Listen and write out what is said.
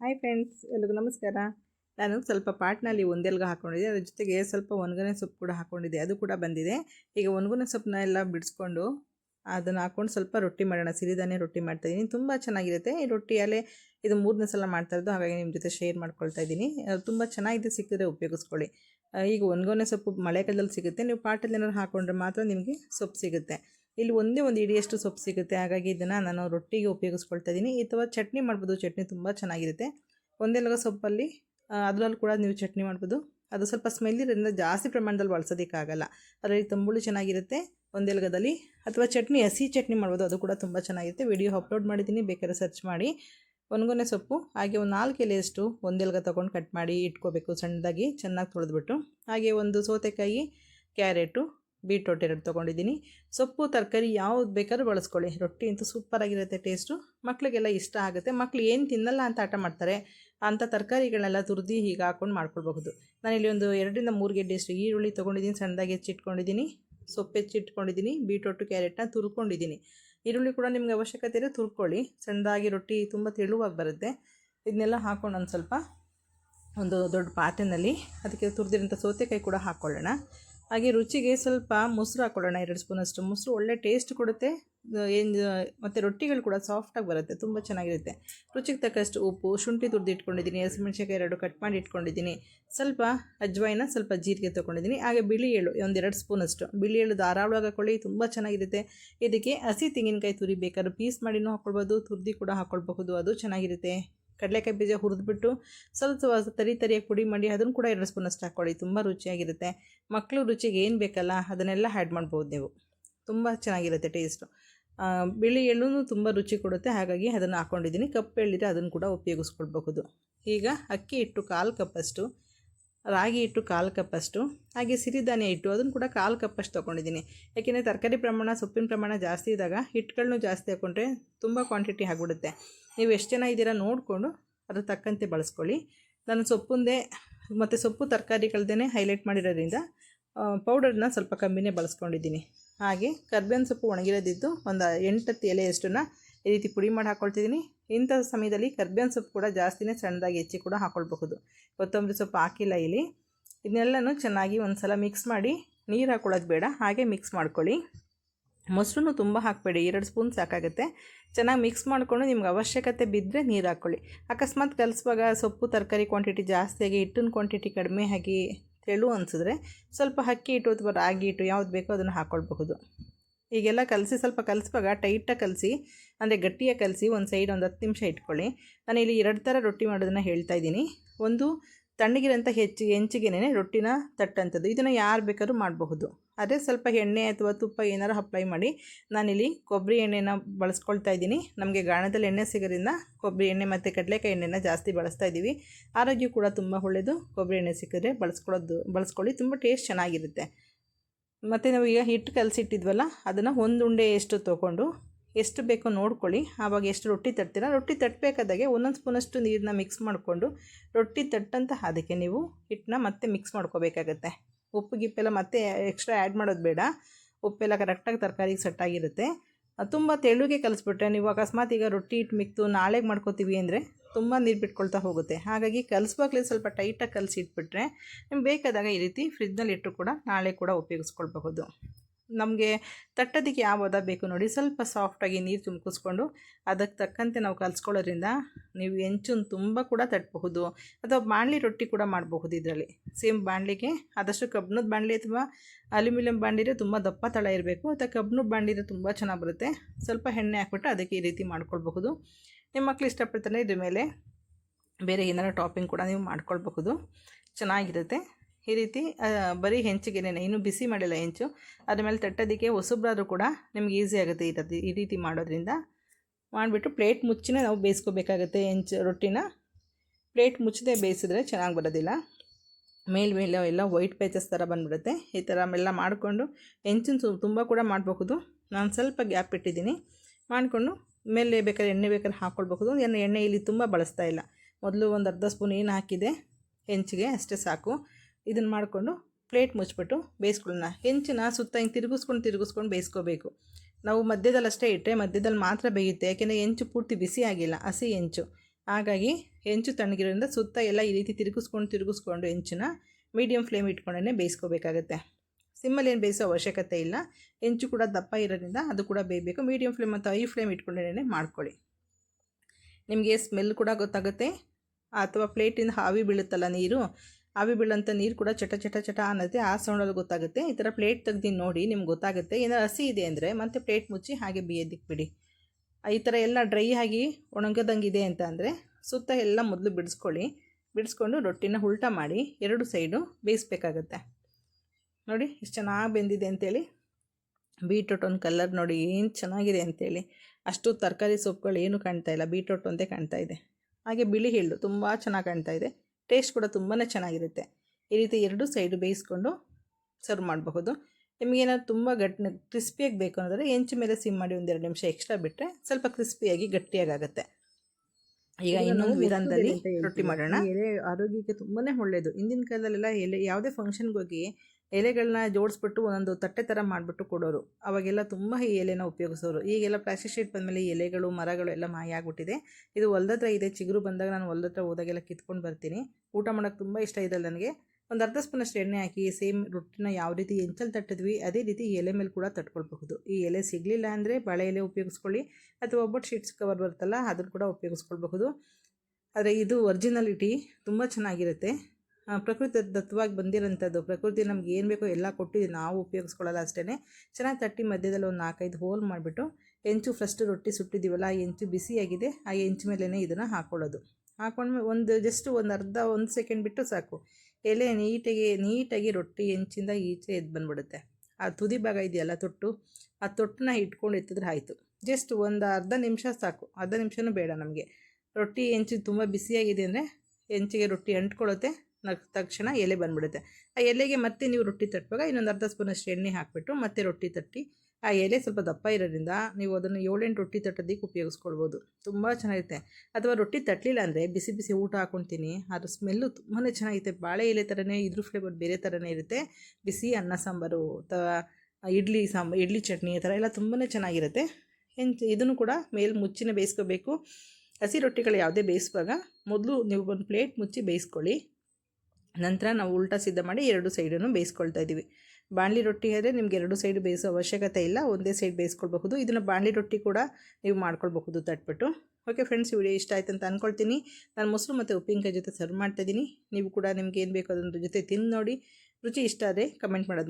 Hi friends ಎಲ್ರಿಗೂ ನಮಸ್ಕಾರ. ನಾನು ಸ್ವಲ್ಪ ಪಾಟ್ನಲ್ಲಿ ಒಂದೆಲ್ಗ ಹಾಕ್ಕೊಂಡಿದ್ದೆ ಅದ್ರ ಜೊತೆಗೆ ಸ್ವಲ್ಪ ಒಣಗನೆ ಸೊಪ್ಪು ಕೂಡ ಹಾಕ್ಕೊಂಡಿದ್ದೆ ಅದು ಕೂಡ ಬಂದಿದೆ. ಈಗ ಒಣಗನೆ ಸೊಪ್ಪನ್ನ ಎಲ್ಲ ಬಿಡಿಸ್ಕೊಂಡು ಅದನ್ನು ಹಾಕ್ಕೊಂಡು ಸ್ವಲ್ಪ ರೊಟ್ಟಿ ಮಾಡೋಣ. ಸಿರಿಧಾನ್ಯ ರೊಟ್ಟಿ ಮಾಡ್ತಾಯಿದ್ದೀನಿ ತುಂಬ ಚೆನ್ನಾಗಿರುತ್ತೆ. ಈ ರೊಟ್ಟಿಯಲ್ಲೇ ಇದು ಮೂರನೇ ಸಲ ಮಾಡ್ತಾ ಹಾಗಾಗಿ ನಿಮ್ಮ ಜೊತೆ ಶೇರ್ ಮಾಡ್ಕೊಳ್ತಾ ಇದ್ದೀನಿ. ತುಂಬ ಚೆನ್ನಾಗಿದೆ ಸಿಕ್ಕಿದ್ರೆ ಉಪಯೋಗಿಸ್ಕೊಳ್ಳಿ. ಈಗ ಒಣಗೊನೆ ಸೊಪ್ಪು ಮಳೆಗಾಲದಲ್ಲಿ ಸಿಗುತ್ತೆ. ನೀವು ಪಾಟಲ್ಲಿ ಏನಾದ್ರು ಹಾಕ್ಕೊಂಡ್ರೆ ಮಾತ್ರ ನಿಮಗೆ ಸೊಪ್ಪು ಸಿಗುತ್ತೆ. ಇಲ್ಲಿ ಒಂದೇ ಒಂದು ಇಡಿಯಷ್ಟು ಸೊಪ್ಪು ಸಿಗುತ್ತೆ. ಹಾಗಾಗಿ ಇದನ್ನು ನಾನು ರೊಟ್ಟಿಗೆ ಉಪಯೋಗಿಸ್ಕೊಳ್ತಾ ಇದ್ದೀನಿ ಅಥವಾ ಚಟ್ನಿ ಮಾಡ್ಬೋದು. ಚಟ್ನಿ ತುಂಬ ಚೆನ್ನಾಗಿರುತ್ತೆ. ಒಂದೆಲಗ ಸೊಪ್ಪಲ್ಲಿ ಆ, ಅದರಲ್ಲೂ ಕೂಡ ನೀವು ಚಟ್ನಿ ಮಾಡ್ಬೋದು. ಅದು ಸ್ವಲ್ಪ ಸ್ಮೆಲ್ ಇರೋದ್ರಿಂದ ಜಾಸ್ತಿ ಪ್ರಮಾಣದಲ್ಲಿ ಬಳಸೋದಕ್ಕಾಗಲ್ಲ. ಅದರಲ್ಲಿ ತಂಬುಳಿ ಚೆನ್ನಾಗಿರುತ್ತೆ. ಒಂದೆಲಗದಲ್ಲಿ ಅಥವಾ ಚಟ್ನಿ ಹಸಿ ಚಟ್ನಿ ಮಾಡ್ಬೋದು. ಅದು ಕೂಡ ತುಂಬ ಚೆನ್ನಾಗಿರುತ್ತೆ. ವಿಡಿಯೋ ಅಪ್ಲೋಡ್ ಮಾಡಿದ್ದೀನಿ. ಬೇಕಾದ್ರೆ ಸರ್ಚ್ ಮಾಡಿ. ಒಣಗೊನೆ ಸೊಪ್ಪು. ಹಾಗೆ ಒಂದು ನಾಲ್ಕು ಎಲೆಯಷ್ಟು ಒಂದೆಲಗ ತೊಗೊಂಡು ಕಟ್ ಮಾಡಿ ಇಟ್ಕೋಬೇಕು. ಸಣ್ಣದಾಗಿ ಚೆನ್ನಾಗಿ ತೊಳೆದ್ಬಿಟ್ಟು. ಹಾಗೆ ಒಂದು ಸೌತೆಕಾಯಿ ಕ್ಯಾರೆಟು ಬೀಟ್ರೋಟ್ ಎರಡು ತೊಗೊಂಡಿದ್ದೀನಿ. ಸೊಪ್ಪು, ತರಕಾರಿ ಯಾವ್ದು ಬೇಕಾದ್ರೂ ಬಳಸ್ಕೊಳ್ಳಿ. ರೊಟ್ಟಿ ಅಂತೂ ಸೂಪರಾಗಿರುತ್ತೆ ಟೇಸ್ಟು ಮಕ್ಕಳಿಗೆಲ್ಲ ಇಷ್ಟ ಆಗುತ್ತೆ. ಮಕ್ಳು ಏನು ತಿನ್ನಲ್ಲ ಅಂತ ಆಟ ಮಾಡ್ತಾರೆ. ಅಂಥ ತರಕಾರಿಗಳನ್ನೆಲ್ಲ ತುರಿದು ಹೀಗೆ ಹಾಕ್ಕೊಂಡು ಮಾಡ್ಕೊಳ್ಬಹುದು. ನಾನಿಲ್ಲಿ ಒಂದು ಎರಡರಿಂದ ಮೂರು ಗೆಡ್ಡೆಯಷ್ಟು ಈರುಳ್ಳಿ ತೊಗೊಂಡಿದ್ದೀನಿ, ಸಣ್ಣದಾಗಿ ಹೆಚ್ಚಿಟ್ಕೊಂಡಿದ್ದೀನಿ ಸೊಪ್ಪು ಹೆಚ್ಚಿಟ್ಕೊಂಡಿದ್ದೀನಿ ಬೀಟ್ರೋಟು, ಕ್ಯಾರೆಟ್ನ ತುರ್ಕೊಂಡಿದ್ದೀನಿ. ಈರುಳ್ಳಿ ಕೂಡ ನಿಮ್ಗೆ ಅವಶ್ಯಕತೆ ಇದೆ ತುರ್ಕೊಳ್ಳಿ. ಸಣ್ಣದಾಗಿ ರೊಟ್ಟಿ ತುಂಬ ತೆಳುವಾಗಿ ಬರುತ್ತೆ. ಇದನ್ನೆಲ್ಲ ಹಾಕ್ಕೊಂಡು ಒಂದು ಸ್ವಲ್ಪ ಒಂದು ದೊಡ್ಡ ಪಾತ್ರೆಯಲ್ಲಿ ಅದಕ್ಕೆ ತುರಿದಿರೋಂಥ ಸೌತೆಕಾಯಿ ಕೂಡ ಹಾಕ್ಕೊಳ್ಳೋಣ ಹಾಗೆ ರುಚಿಗೆ ಸ್ವಲ್ಪ ಮೊಸರು ಹಾಕ್ಕೊಳ್ಳೋಣ ಎರಡು ಸ್ಪೂನಷ್ಟು ಮೊಸರು. ಒಳ್ಳೆ ಟೇಸ್ಟ್ ಕೊಡುತ್ತೆ. ಏನು, ಮತ್ತು ರೊಟ್ಟಿಗಳು ಕೂಡ ಸಾಫ್ಟಾಗಿ ಬರುತ್ತೆ, ತುಂಬ ಚೆನ್ನಾಗಿರುತ್ತೆ. ರುಚಿಗೆ ತಕ್ಕಷ್ಟು ಉಪ್ಪು, ಶುಂಠಿ ತುರ್ದು ಇಟ್ಕೊಂಡಿದ್ದೀನಿ, ಹಸಿಮೆಣ್ಸಿನ್ಕಾಯಿ ಎರಡು ಕಟ್ ಮಾಡಿ ಇಟ್ಕೊಂಡಿದ್ದೀನಿ. ಸ್ವಲ್ಪ ಅಜ್ವಾಯಿನ, ಸ್ವಲ್ಪ ಜೀರಿಗೆ ತೊಗೊಂಡಿದ್ದೀನಿ. ಹಾಗೆ ಬಿಳಿ ಎಳ್ಳು, ಒಂದೆರಡು ಸ್ಪೂನಷ್ಟು. ಬಿಳಿ ಎಳ್ಳು ಧಾರಾಳವಾಗಿ ಹಾಕೊಳ್ಳಿ, ತುಂಬ ಚೆನ್ನಾಗಿರುತ್ತೆ. ಇದಕ್ಕೆ ಹಸಿ ತೆಂಗಿನಕಾಯಿ ತುರಿ ಬೇಕಾದ್ರೆ ಪೀಸ್ ಮಾಡಿನೂ ಹಾಕ್ಕೊಳ್ಬೋದು ತುರ್ದಿ ಕೂಡ ಹಾಕ್ಕೊಳ್ಬಹುದು ಅದು ಚೆನ್ನಾಗಿರುತ್ತೆ. ಕಡಲೆಕಾಯಿ ಬೀಜ ಹುರಿದ್ಬಿಟ್ಟು ಸ್ವಲ್ಪ ಸ್ವಲ್ಪ ತರಿ ತರಿಯಾಗಿ ಪುಡಿ ಮಾಡಿ ಅದನ್ನು ಕೂಡ ಎರಡು ಸ್ಪೂನಷ್ಟು ಹಾಕ್ಕೊಳ್ಳಿ ತುಂಬ ರುಚಿಯಾಗಿರುತ್ತೆ. ಮಕ್ಕಳು ರುಚಿಗೆ ಏನು ಬೇಕಲ್ಲ, ಅದನ್ನೆಲ್ಲ ಆ್ಯಡ್ ಮಾಡ್ಬೋದು ನೀವು. ತುಂಬ ಚೆನ್ನಾಗಿರುತ್ತೆ ಟೇಸ್ಟು ಬಿಳಿ ಎಳ್ಳು ತುಂಬ ರುಚಿ ಕೊಡುತ್ತೆ, ಹಾಗಾಗಿ ಅದನ್ನು ಹಾಕ್ಕೊಂಡಿದ್ದೀನಿ ಕಪ್ಪು ಎಳ್ಳಿದ್ರೆ ಅದನ್ನು ಕೂಡ ಉಪಯೋಗಿಸ್ಕೊಳ್ಬಹುದು. ಈಗ ಅಕ್ಕಿ ಹಿಟ್ಟು ಕಾಲು ಕಪ್ಪಷ್ಟು, ರಾಗಿ ಹಿಟ್ಟು ಕಾಲು ಕಪ್ಪಷ್ಟು, ಹಾಗೆ ಸಿರಿಧಾನ್ಯ ಹಿಟ್ಟು ಅದನ್ನು ಕೂಡ ಕಾಲು ಕಪ್ಪಷ್ಟು ತೊಗೊಂಡಿದ್ದೀನಿ. ಯಾಕೆಂದರೆ ತರಕಾರಿ ಪ್ರಮಾಣ, ಸೊಪ್ಪಿನ ಪ್ರಮಾಣ ಜಾಸ್ತಿ ಇದ್ದಾಗ ಹಿಟ್ಟುಗಳನ್ನೂ ಜಾಸ್ತಿ ಹಾಕ್ಕೊಂಡ್ರೆ ತುಂಬ ಕ್ವಾಂಟಿಟಿ ಆಗಿಬಿಡುತ್ತೆ. ನೀವು ಎಷ್ಟು ಜನ ಇದ್ದೀರಾ ನೋಡಿಕೊಂಡು ಅದ್ರ ತಕ್ಕಂತೆ ಬಳಸ್ಕೊಳ್ಳಿ. ನಾನು ಸೊಪ್ಪುಂದೇ, ಮತ್ತು ಸೊಪ್ಪು ತರಕಾರಿಗಳದೇ ಹೈಲೈಟ್ ಮಾಡಿರೋದ್ರಿಂದ ಪೌಡರ್ನ ಸ್ವಲ್ಪ ಕಮ್ಮಿನೇ ಬಳಸ್ಕೊಂಡಿದ್ದೀನಿ. ಹಾಗೆ ಕರ್ಬೇವಿನ ಸೊಪ್ಪು ಒಣಗಿರೋದಿದ್ದು ಒಂದು ಎಂಟತ್ತು ಎಲೆಯಷ್ಟನ್ನು ಈ ರೀತಿ ಪುಡಿ ಮಾಡಿ ಹಾಕ್ಕೊಳ್ತಿದ್ದೀನಿ ಇಂಥ ಸಮಯದಲ್ಲಿ ಕರ್ಬೇವಿನ ಸೊಪ್ಪು ಕೂಡ ಜಾಸ್ತಿನೇ ಸಣ್ಣದಾಗಿ ಹೆಚ್ಚಿ ಕೂಡ ಹಾಕ್ಕೊಳ್ಬಹುದು ಕೊತ್ತಂಬರಿ ಸೊಪ್ಪು ಹಾಕಿಲ್ಲ ಇಲ್ಲಿ. ಇದನ್ನೆಲ್ಲನೂ ಚೆನ್ನಾಗಿ ಒಂದು ಸಲ ಮಿಕ್ಸ್ ಮಾಡಿ ನೀರು ಹಾಕ್ಕೊಳ್ಳೋದು ಬೇಡ, ಹಾಗೆ ಮಿಕ್ಸ್ ಮಾಡ್ಕೊಳ್ಳಿ. ಮೊಸರು ತುಂಬ ಹಾಕಬೇಡಿ, ಎರಡು ಸ್ಪೂನ್ ಸಾಕಾಗುತ್ತೆ. ಚೆನ್ನಾಗಿ ಮಿಕ್ಸ್ ಮಾಡಿಕೊಂಡು ನಿಮ್ಗೆ ಅವಶ್ಯಕತೆ ಬಿದ್ದರೆ ನೀರು ಹಾಕ್ಕೊಳ್ಳಿ. ಅಕಸ್ಮಾತ್ ಕಲಿಸುವಾಗ ಸೊಪ್ಪು, ತರಕಾರಿ ಕ್ವಾಂಟಿಟಿ ಜಾಸ್ತಿಯಾಗಿ ಹಿಟ್ಟಿನ ಕ್ವಾಂಟಿಟಿ ಕಡಿಮೆ ಆಗಿ ತೆಳು ಅನಿಸಿದ್ರೆ ಸ್ವಲ್ಪ ಅಕ್ಕಿ ಹಿಟ್ಟು ಅಥವಾ ರಾಗಿ ಹಿಟ್ಟು ಯಾವ್ದು ಬೇಕೋ ಅದನ್ನು ಹಾಕ್ಕೊಳ್ಬಹುದು ಈಗೆಲ್ಲ ಕಲಸಿ ಸ್ವಲ್ಪ ಕಲಿಸುವಾಗ ಟೈಟಾಗಿ ಕಲಸಿ, ಅಂದರೆ ಗಟ್ಟಿಯಾಗಿ ಕಲಸಿ ಒಂದು ಸೈಡ್ ಒಂದು ಹತ್ತು ನಿಮಿಷ ಇಟ್ಕೊಳ್ಳಿ. ನಾನು ಇಲ್ಲಿ ಎರಡು ಥರ ರೊಟ್ಟಿ ಮಾಡೋದನ್ನು ಹೇಳ್ತಾ ಇದ್ದೀನಿ. ಒಂದು ತಣ್ಣಗಿರೋಂಥ ಹೆಚ್ಚು ಹೆಂಚಿಗೆನೇ ರೊಟ್ಟಿನ ತಟ್ಟಂಥದ್ದು ಇದನ್ನು ಯಾರು ಬೇಕಾದ್ರೂ ಮಾಡಬಹುದು. ಅದೇ ಸ್ವಲ್ಪ ಎಣ್ಣೆ ಅಥವಾ ತುಪ್ಪ ಏನಾರು ಅಪ್ಲೈ ಮಾಡಿ ನಾನಿಲ್ಲಿ ಕೊಬ್ಬರಿ ಎಣ್ಣೆನ ಬಳಸ್ಕೊಳ್ತಾ ಇದ್ದೀನಿ. ನಮಗೆ ಗಾಣದಲ್ಲಿ ಎಣ್ಣೆ ಸಿಗೋದ್ರಿಂದ ಕೊಬ್ಬರಿ ಎಣ್ಣೆ ಮತ್ತು ಕಡಲೆಕಾಯಿ ಎಣ್ಣೆನ ಜಾಸ್ತಿ ಬಳಸ್ತಾ ಇದ್ದೀವಿ. ಆರೋಗ್ಯ ಕೂಡ ತುಂಬ ಒಳ್ಳೆಯದು ಕೊಬ್ಬರಿ ಎಣ್ಣೆ ಸಿಕ್ಕಿದ್ರೆ ಬಳಸ್ಕೊಳ್ಳೋದು ಬಳಸ್ಕೊಳ್ಳಿ. ತುಂಬ ಟೇಸ್ಟ್ ಚೆನ್ನಾಗಿರುತ್ತೆ. ಮತ್ತು ನಾವು ಈಗ ಹಿಟ್ಟು ಕಲಸಿಟ್ಟಿದ್ವಲ್ಲ, ಅದನ್ನು ಒಂದು ಉಂಡೆ ಎಷ್ಟು ತೊಗೊಂಡು ಎಷ್ಟು ಬೇಕೋ ನೋಡ್ಕೊಳ್ಳಿ. ಆವಾಗ ಎಷ್ಟು ರೊಟ್ಟಿ ತಟ್ತೀರಾ? ರೊಟ್ಟಿ ತಟ್ಟಬೇಕಾದಾಗೆ ಒಂದೊಂದು ಸ್ಪೂನಷ್ಟು ನೀರನ್ನ ಮಿಕ್ಸ್ ಮಾಡಿಕೊಂಡು ರೊಟ್ಟಿ ತಟ್ಟಂತ ಅದಕ್ಕೆ ನೀವು ಹಿಟ್ಟನ್ನ ಮತ್ತೆ ಮಿಕ್ಸ್ ಮಾಡ್ಕೋಬೇಕಾಗತ್ತೆ. ಉಪ್ಪು ಗಿಪ್ಪೆಲ್ಲ ಮತ್ತೆ ಎಕ್ಸ್ಟ್ರಾ ಆ್ಯಡ್ ಮಾಡೋದು ಬೇಡ. ಉಪ್ಪೆಲ್ಲ ಕರೆಕ್ಟಾಗಿ ತರಕಾರಿಗೆ ಸೆಟ್ ಆಗಿರುತ್ತೆ. ತುಂಬ ತೆಳುಗೆ ಕಲಿಸ್ಬಿಟ್ರೆ ನೀವು ಅಕಸ್ಮಾತ್ ಈಗ ರೊಟ್ಟಿ ಇಟ್ಟು ಮಿಕ್ತು ನಾಳೆಗೆ ಮಾಡ್ಕೋತೀವಿ ಅಂದರೆ ತುಂಬ ನೀರು ಬಿಟ್ಕೊಳ್ತಾ ಹೋಗುತ್ತೆ. ಹಾಗಾಗಿ ಕಲಿಸ್ವಾಗಲೇ ಸ್ವಲ್ಪ ಟೈಟಾಗಿ ಕಲಸಿ ಇಟ್ಬಿಟ್ರೆ ನಿಮ್ಗೆ ಬೇಕಾದಾಗ ಈ ರೀತಿ ಫ್ರಿಜ್ನಲ್ಲಿ ಇಟ್ಟು ಕೂಡ ನಾಳೆ ಕೂಡ ಉಪಯೋಗಿಸ್ಕೊಳ್ಬಹುದು. ನಮಗೆ ತಟ್ಟೋದಕ್ಕೆ ಯಾವ ಹದ ಬೇಕು ನೋಡಿ, ಸ್ವಲ್ಪ ಸಾಫ್ಟಾಗಿ ನೀರು ತುಂಬಿಸ್ಕೊಂಡು ಅದಕ್ಕೆ ತಕ್ಕಂತೆ ನಾವು ಕಲಿಸ್ಕೊಳ್ಳೋದ್ರಿಂದ ನೀವು ಹೆಂಚನ್ನು ತುಂಬ ಕೂಡ ತಟ್ಟಬಹುದು ಅಥವಾ ಬಾಣಲಿ ರೊಟ್ಟಿ ಕೂಡ ಮಾಡಬಹುದು ಇದರಲ್ಲಿ. ಸೇಮ್ ಬಾಣಲಿಗೆ ಆದಷ್ಟು ಕಬ್ಬಿಣದ ಬಾಣಲಿ ಅಥವಾ ಅಲ್ಯೂಮಿನಿಯಂ ಬಾಂಡಿದ್ರೆ ತುಂಬ ದಪ್ಪ ತಳ ಇರಬೇಕು, ಅಥವಾ ಕಬ್ಬಿಣದ ಬಾಂಡಿದ್ರೆ ತುಂಬ ಚೆನ್ನಾಗಿ ಬರುತ್ತೆ. ಸ್ವಲ್ಪ ಎಣ್ಣೆ ಹಾಕ್ಬಿಟ್ಟು ಅದಕ್ಕೆ ಈ ರೀತಿ ಮಾಡ್ಕೊಳ್ಬಹುದು. ನಿಮ್ಮ ಮಕ್ಕಳು ಇಷ್ಟಪಡ್ತಾರೆ ಇದ್ರ ಮೇಲೆ ಬೇರೆ ಏನಾರು ಟಾಪಿಂಗ್ ಕೂಡ ನೀವು ಮಾಡ್ಕೊಳ್ಬಹುದು. ಚೆನ್ನಾಗಿರುತ್ತೆ. ಈ ರೀತಿ ಬರೀ ಹೆಂಚಿಗೆನೇ ಇನ್ನೂ ಬಿಸಿ ಮಾಡಿಲ್ಲ ಹೆಂಚು. ಅದ್ರ ಮೇಲೆ ತಟ್ಟೋದಕ್ಕೆ ಹೊಸಬ್ರಾದ್ರೂ ಕೂಡ ನಿಮ್ಗೆ ಈಸಿ ಆಗುತ್ತೆ ಈ ರೀತಿ ಈ ರೀತಿ ಮಾಡೋದ್ರಿಂದ. ಮಾಡಿಬಿಟ್ಟು ಪ್ಲೇಟ್ ಮುಚ್ಚಿನೇ ನಾವು ಬೇಯಿಸ್ಕೋಬೇಕಾಗುತ್ತೆ ಹೆಂಚು, ರೊಟ್ಟಿನ. ಪ್ಲೇಟ್ ಮುಚ್ಚದೆ, ಬೇಯಿಸಿದ್ರೆ ಚೆನ್ನಾಗಿ ಬರೋದಿಲ್ಲ. ಮೇಲ್ಮೇಲೆ ಎಲ್ಲ ವೈಟ್ ಪೇಚಸ್ ಥರ ಬಂದ್ಬಿಡುತ್ತೆ. ಈ ಥರ ಎಲ್ಲ ಮಾಡಿಕೊಂಡು, ಹೆಂಚಿನ ತುಂಬ ಕೂಡ ಮಾಡಬಹುದು. ನಾನು ಸ್ವಲ್ಪ ಗ್ಯಾಪ್ ಇಟ್ಟಿದ್ದೀನಿ. ಮಾಡಿಕೊಂಡು ಮೇಲೆ ಬೇಕಾದ್ರೆ ಎಣ್ಣೆ ಬೇಕಾದ್ರೆ ಹಾಕ್ಕೊಳ್ಬಹುದು ಏನು ಎಣ್ಣೆ ಇಲ್ಲಿ ತುಂಬ ಬಳಸ್ತಾ ಇಲ್ಲ. ಮೊದಲು ಒಂದು ಅರ್ಧ ಸ್ಪೂನ್ ಏನು ಹಾಕಿದೆ, ಹೆಂಚಿಗೆ, ಅಷ್ಟೇ ಸಾಕು. ಇದನ್ನು ಮಾಡಿಕೊಂಡು ಪ್ಲೇಟ್ ಮುಚ್ಚಿಬಿಟ್ಟು ಬೇಯಿಸ್ಕೊಳ್ಳೋಣ. ಹೆಂಚನ್ನ ಸುತ್ತ ಹಿಂಗೆ ತಿರುಗಿಸ್ಕೊಂಡು ತಿರುಗಿಸ್ಕೊಂಡು ಬೇಯಿಸ್ಕೋಬೇಕು. ನಾವು ಮಧ್ಯದಲ್ಲಿ ಅಷ್ಟೇ ಇಟ್ಟರೆ ಮಧ್ಯದಲ್ಲಿ ಮಾತ್ರ ಬೇಯುತ್ತೆ, ಯಾಕೆಂದರೆ ಹೆಂಚು ಪೂರ್ತಿ ಬಿಸಿ ಆಗಿಲ್ಲ, ಹಸಿ ಹೆಂಚು. ಹಾಗಾಗಿ ಹೆಂಚು ತಣ್ಣಗಿರೋದ್ರಿಂದ ಸುತ್ತ ಎಲ್ಲ ಈ ರೀತಿ ತಿರುಗಿಸ್ಕೊಂಡು ತಿರುಗಿಸ್ಕೊಂಡು ಹೆಂಚನ್ನ ಮೀಡಿಯಮ್ ಫ್ಲೇಮ್ ಇಟ್ಕೊಂಡೇ ಬೇಯಿಸ್ಕೋಬೇಕಾಗತ್ತೆ. ಸಿಮ್ಮಲ್ಲಿ ಏನು ಬೇಯಿಸೋ ಅವಶ್ಯಕತೆ ಇಲ್ಲ. ಹೆಂಚು ಕೂಡ ದಪ್ಪ ಇರೋದ್ರಿಂದ ಅದು ಕೂಡ ಬೇಯಬೇಕು. ಮೀಡಿಯಂ ಫ್ಲೇಮ್ ಮತ್ತು ಐ ಫ್ಲೇಮ್ ಇಟ್ಕೊಂಡೇ ಮಾಡ್ಕೊಳ್ಳಿ. ನಿಮಗೆ ಸ್ಮೆಲ್ ಕೂಡ ಗೊತ್ತಾಗುತ್ತೆ. ಅಥವಾ ಪ್ಲೇಟಿಂದ ಹಾವಿ ಬೀಳುತ್ತಲ್ಲ ನೀರು ಆವಿ ಬೀಳಂಥ ನೀರು ಕೂಡ ಚಟ ಚಟ ಚಟ ಅನ್ನತ್ತೆ. ಆ ಸೌಂಡಲ್ಲಿ ಗೊತ್ತಾಗುತ್ತೆ. ಈ ಥರ ಪ್ಲೇಟ್ ತೆಗ್ದು ನೋಡಿ ನಿಮ್ಗೆ ಗೊತ್ತಾಗುತ್ತೆ. ಏನಾದ್ರು ಹಸಿ ಇದೆ ಅಂದರೆ ಮತ್ತೆ ಪ್ಲೇಟ್ ಮುಚ್ಚಿ ಹಾಗೆ ಬಿಡಿ. ಈ ಥರ ಎಲ್ಲ ಡ್ರೈ ಆಗಿ ಒಣಗದಂಗಿದೆ ಅಂತ ಅಂದರೆ ಸುತ್ತ ಎಲ್ಲ ಮೊದಲು ಬಿಡಿಸ್ಕೊಳ್ಳಿ. ಬಿಡಿಸ್ಕೊಂಡು ರೊಟ್ಟಿನ ಉಲ್ಟಾ ಮಾಡಿ ಎರಡು ಸೈಡು ಬೇಯಿಸ್ಬೇಕಾಗತ್ತೆ. ನೋಡಿ ಎಷ್ಟು ಚೆನ್ನಾಗಿ ಬೆಂದಿದೆ ಅಂತೇಳಿ. ಬೀಟ್ರೂಟ್ ಒಂದು ಕಲರ್ ನೋಡಿ ಏನು ಚೆನ್ನಾಗಿದೆ ಅಂತೇಳಿ. ಅಷ್ಟು ತರಕಾರಿ ಸೊಪ್ಪುಗಳು ಏನು ಕಾಣ್ತಾ ಇಲ್ಲ. ಬೀಟ್ರೂಟ್ ಒಂದೇ ಕಾಣ್ತಾ ಇದೆ. ಹಾಗೆ ಬಿಳಿ ಎಳ್ಳು ತುಂಬ ಚೆನ್ನಾಗಿ ಕಾಣ್ತಾ ಇದೆ. ಟೇಸ್ಟ್ ಕೂಡ ತುಂಬಾ ಚೆನ್ನಾಗಿರುತ್ತೆ. ಈ ರೀತಿ ಎರಡು ಸೈಡು ಬೇಯಿಸ್ಕೊಂಡು ಸರ್ವ್ ಮಾಡಬಹುದು. ನಿಮಗೇನಾದ್ರು ತುಂಬ ಗಟ್ಟಿ ಕ್ರಿಸ್ಪಿಯಾಗಿ ಬೇಕು ಅಂದರೆ ಹೆಂಚು ಮೇಲೆ ಸಿಮ್ ಮಾಡಿ ಒಂದೆರಡು ನಿಮಿಷ ಎಕ್ಸ್ಟ್ರಾ ಬಿಟ್ಟರೆ ಸ್ವಲ್ಪ ಕ್ರಿಸ್ಪಿಯಾಗಿ ಗಟ್ಟಿಯಾಗುತ್ತೆ ಈಗ ಇನ್ನೊಂದು ವಿಧಾನದಲ್ಲಿ ರೊಟ್ಟಿ ಮಾಡೋಣ. ಎಲೆ ಆರೋಗ್ಯಕ್ಕೆ ತುಂಬಾ ಒಳ್ಳೆಯದು ಹಿಂದಿನ ಕಾಲದಲ್ಲೆಲ್ಲ ಎಲೆ ಯಾವುದೇ ಫಂಕ್ಷನ್ಗೆ ಹೋಗಿ ಎಲೆಗಳನ್ನ ಜೋಡಿಸ್ಬಿಟ್ಟು ಒಂದೊಂದು ತಟ್ಟೆ ಥರ ಮಾಡಿಬಿಟ್ಟು ಕೊಡೋರು. ಅವಾಗೆಲ್ಲ ತುಂಬ ಈ ಎಲೆನ ಉಪಯೋಗಿಸೋರು. ಈಗೆಲ್ಲ ಪ್ಲಾಸ್ಟಿಕ್ ಶೀಟ್ ಬಂದಮೇಲೆ ಎಲೆಗಳು, ಮರಗಳು ಎಲ್ಲ ಮಾಯ ಆಗ್ಬಿಟ್ಟಿದೆ. ಇದು ಹೊಲ್ದತ್ರ ಇದೆ. ಚಿಗುರು ಬಂದಾಗ ನಾನು ಹೊಲ್ದತ್ರ ಹೋದಾಗೆಲ್ಲ ಕಿತ್ಕೊಂಡು ಬರ್ತೀನಿ. ಊಟ ಮಾಡೋಕ್ಕೆ ತುಂಬ ಇಷ್ಟ ಇದೆ ನನಗೆ. ಒಂದು ಅರ್ಧ ಸ್ಪೂನಷ್ಟು ಎಣ್ಣೆ ಹಾಕಿ, ಸೇಮ್ ರೊಟ್ಟಿನ ಯಾವ ರೀತಿ ಎಂಚಲ್ಲಿ ತಟ್ಟಿದ್ವಿ, ಅದೇ ರೀತಿ ಎಲೆ ಮೇಲೆ ಕೂಡ ತಟ್ಕೊಳ್ಬಹುದು. ಈ ಎಲೆ ಸಿಗಲಿಲ್ಲ ಅಂದರೆ ಬಾಳೆ ಎಲೆ ಉಪಯೋಗಿಸ್ಕೊಳ್ಳಿ. ಅಥವಾ ಒಬ್ಬಟ್ಟು ಶೀಟ್ಸ್ ಕವರ್ ಬರುತ್ತಲ್ಲ, ಅದನ್ನು ಕೂಡ ಉಪಯೋಗಿಸ್ಕೊಳ್ಬಹುದು. ಆದರೆ ಇದು ಒರಿಜಿನಲಿಟಿ ತುಂಬ ಚೆನ್ನಾಗಿರುತ್ತೆ. ಪ್ರಕೃತಿ ದತ್ತವಾಗಿ ಬಂದಿರೋಂಥದ್ದು. ಪ್ರಕೃತಿ ನಮ್ಗೆ ಏನು ಬೇಕೋ ಎಲ್ಲ ಕೊಟ್ಟಿದ್ದು ನಾವು ಉಪಯೋಗಿಸ್ಕೊಳ್ಳಲ್ಲ ಅಷ್ಟೇ ಚೆನ್ನಾಗಿ ತಟ್ಟಿ ಮಧ್ಯದಲ್ಲಿ ಒಂದು ನಾಲ್ಕೈದು ಹೋಲ್ ಮಾಡಿಬಿಟ್ಟು, ಹೆಂಚು ಫಸ್ಟ್ ರೊಟ್ಟಿ ಸುಟ್ಟಿದ್ದೀವಲ್ಲ ಆ ಹೆಂಚು ಬಿಸಿಯಾಗಿದೆ, ಆ ಹೆಂಚು ಮೇಲೇ ಇದನ್ನು ಹಾಕ್ಕೊಳ್ಳೋದು ಹಾಕೊಂಡ್ಮೇಲೆ ಒಂದು ಜಸ್ಟ್ ಒಂದು ಅರ್ಧ, ಒಂದು ಸೆಕೆಂಡ್ ಬಿಟ್ಟು ಸಾಕು. ಎಲೆ ನೀಟಾಗಿ ನೀಟಾಗಿ ರೊಟ್ಟಿ ಹೆಂಚಿಂದ ಈಚೆ ಎದ್ದು ಬಂದ್ಬಿಡುತ್ತೆ. ಆ ತುದಿ ಭಾಗ ಇದೆಯಲ್ಲ ತೊಟ್ಟು, ಆ ತೊಟ್ಟನ್ನ ಇಟ್ಕೊಂಡು ಎತ್ತಿದ್ರೆ ಆಯಿತು. ಜಸ್ಟ್ ಒಂದು ಅರ್ಧ ನಿಮಿಷ ಸಾಕು. ಅರ್ಧ ನಿಮಿಷನೂ ಬೇಡ ನಮಗೆ. ರೊಟ್ಟಿ ಹೆಂಚು ತುಂಬ ಬಿಸಿಯಾಗಿದೆ ಅಂದರೆ, ಹೆಂಚಿಗೆ ರೊಟ್ಟಿ ಅಂಟ್ಕೊಳ್ಳುತ್ತೆ. ತಕ್ಷಣ ಎಲೆ ಬಂದ್ಬಿಡುತ್ತೆ. ಆ ಎಲೆಗೆ ಮತ್ತೆ ನೀವು ರೊಟ್ಟಿ ತಟ್ಟುವಾಗ ಇನ್ನೊಂದು ಅರ್ಧ ಸ್ಪೂನಷ್ಟು ಎಣ್ಣೆ ಹಾಕಿಬಿಟ್ಟು ಮತ್ತೆ ರೊಟ್ಟಿ ತಟ್ಟಿ, ಆ ಎಲೆ ಸ್ವಲ್ಪ ದಪ್ಪ ಇರೋದ್ರಿಂದ ನೀವು ಅದನ್ನು ಏಳೆಂಟು ರೊಟ್ಟಿ ತಟ್ಟೋದಕ್ಕೆ ಉಪಯೋಗಿಸ್ಕೊಳ್ಬೋದು. ತುಂಬ ಚೆನ್ನಾಗಿರುತ್ತೆ. ಅಥವಾ ರೊಟ್ಟಿ ತಟ್ಟಲಿಲ್ಲ ಅಂದರೆ ಬಿಸಿ ಬಿಸಿ ಊಟ ಹಾಕ್ಕೊತೀನಿ ಅದ್ರ ಸ್ಮೆಲ್ಲು ತುಂಬಾ ಚೆನ್ನಾಗಿರುತ್ತೆ. ಬಾಳೆ ಎಲೆ ಥರನೇ ಇದ್ರ ಫ್ಲೇವರ್ ಬೇರೆ ಥರನೇ ಇರುತ್ತೆ. ಬಿಸಿ ಅನ್ನ ಸಾಂಬಾರು ಅಥವಾ ಇಡ್ಲಿ ಸಾಂಬಾರು ಇಡ್ಲಿ ಚಟ್ನಿ ಈ ಥರ ಎಲ್ಲ ತುಂಬಾ ಚೆನ್ನಾಗಿರುತ್ತೆ. ಇದನ್ನು ಕೂಡ ಮೇಲೆ ಮುಚ್ಚಿನ ಬೇಯಿಸ್ಕೋಬೇಕು. ಹಸಿ ರೊಟ್ಟಿಗಳು ಯಾವುದೇ ಬೇಯಿಸುವಾಗ ಮೊದಲು ನೀವು ಒಂದು ಪ್ಲೇಟ್ ಮುಚ್ಚಿ ಬೇಯಿಸ್ಕೊಳ್ಳಿ. ನಂತರ ನಾವು ಉಲ್ಟಾ ಸಿದ್ಧ ಮಾಡಿ ಎರಡು ಸೈಡನ್ನು ಬೇಯಿಸ್ಕೊಳ್ತಾ ಇದ್ದೀವಿ. ಬಾಣಲಿ ರೊಟ್ಟಿ ಆದರೆ ನಿಮ್ಗೆ ಎರಡು ಸೈಡ್ ಬೇಯಿಸೋ ಅವಶ್ಯಕತೆ ಇಲ್ಲ, ಒಂದೇ ಸೈಡ್ ಬೇಯಿಸ್ಕೊಳ್ಬಹುದು. ಇದನ್ನು ಬಾಣಲಿ ರೊಟ್ಟಿ ಕೂಡ ನೀವು ಮಾಡ್ಕೊಳ್ಬಹುದು ತಟ್ಬಿಟ್ಟು. ಓಕೆ ಫ್ರೆಂಡ್ಸ್ ವಿಡಿಯೋ ಇಷ್ಟ ಆಯ್ತು ಅಂತ ಅಂದ್ಕೊಳ್ತೀನಿ ನಾನು ಮೊಸರು ಮತ್ತು ಉಪ್ಪಿನಕಾಯಿ ಜೊತೆ ಸರ್ವ್ ಮಾಡ್ತಾ ಇದ್ದೀನಿ. ನೀವು ಕೂಡ ನಿಮ್ಗೆ ಏನು ಬೇಕು ಅದ್ರ ಜೊತೆ ತಿಂದು ನೋಡಿ. ರುಚಿ ಇಷ್ಟ ಆದರೆ ಕಮೆಂಟ್ ಮಾಡೋದು